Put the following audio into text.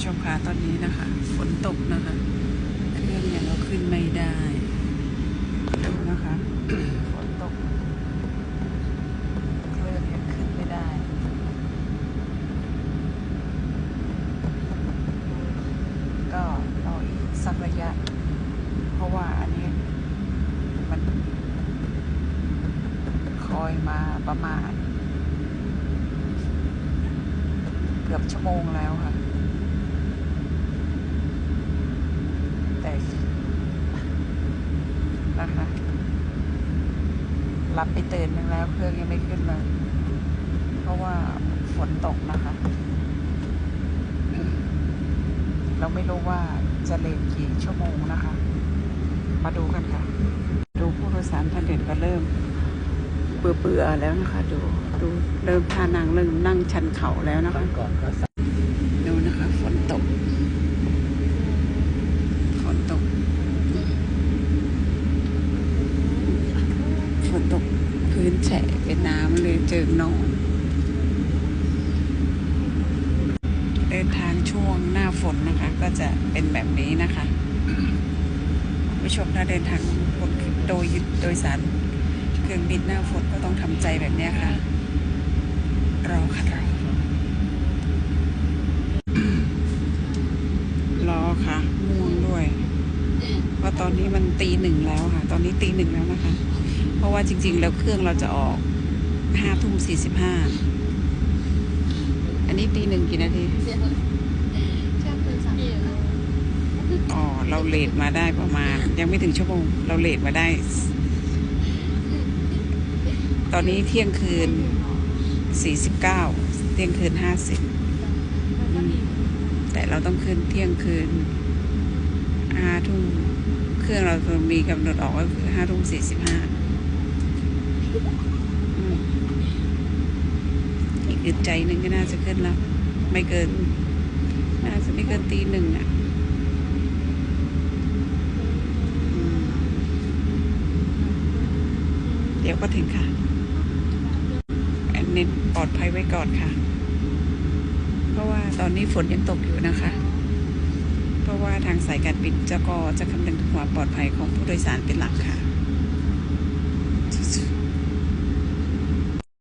ผู้ชมคะตอนนี้นะคะ ฝนตกนะคะเครื่องยังเอาขึ้นไม่ได้ดูนะคะฝนตกเครื่องยังขึ้นไม่ได้ก็รออีกสักระยะ เพราะว่าอันนี้มันคอยมาประมาณ เกือบชั่วโมงแล้วค่ะ แต่ นะคะ รับไปเตือนหนึงแล้วเครื่องยังไม่ขึ้นเลย เพราะว่าฝนตกนะคะ เราไม่รู้ว่าจะเลทกี่ชั่วโมงนะคะ มาดูกันค่ะ ดูผู้โดยสารท่านอื่นก็เริ่มเบื่อเบื่อแล้วนะคะ ดูดูเริ่มท่านั่งเริ่มนั่งชันเข่าแล้วนะคะก่อนก็สัก ดูนะคะ ฝนตก ฝนตก ฝนตก พื้น แฉะเป็นน้ำเลยเจิงนอนเดินทางช่วงหน้าฝนนะคะ ก็จะเป็นแบบนี้นะคะผู้ชมถ้าเดินทางโดยโดยสารเครื่องบินหน้าฝนก็ต้องทำใจแบบนี้ค่ะรอค่ะรอรอค่ะง่วงด้วยเพราะตอนนี้มันตีหนึ่งแล้วค่ะ ตอนนี้ตีหนึ่งแล้วนะคะ เพราะว่าจริง ๆ แล้วเครื่องเราจะออกห้าทุ่มสี่สิบห้าอันนี้ตีหนึ่งกี่นาทีอ๋อเราเลทมาได้ประมาณ ยังไม่ถึงชั่วโมง เราเลทมาได้ ตอนนี้เที่ยงคืนสี่สิบเก้าเที่ยงคืนห้าสิบแต่เราต้องขึ้นเที่ยงคืนห้าทุ่มเครื่องเรามีกำหนดออกก็คือห้าทุ่มสี่สิบห้า อีกอึดใจหนึ่งก็น่าจะขึ้นแล้ว ไม่เกิน น่าจะไม่เกินตีหนึ่งอะเดี๋ยวก็ถึงค่ะ แอนนี้ปลอดภัยไว้ก่อนค่ะ เพราะว่าตอนนี้ฝนยังตกอยู่นะคะ เพราะว่าทางสายการบินจะก็จะคำนึงถึงความปลอดภัยของผู้โดยสารเป็นหลักค่ะ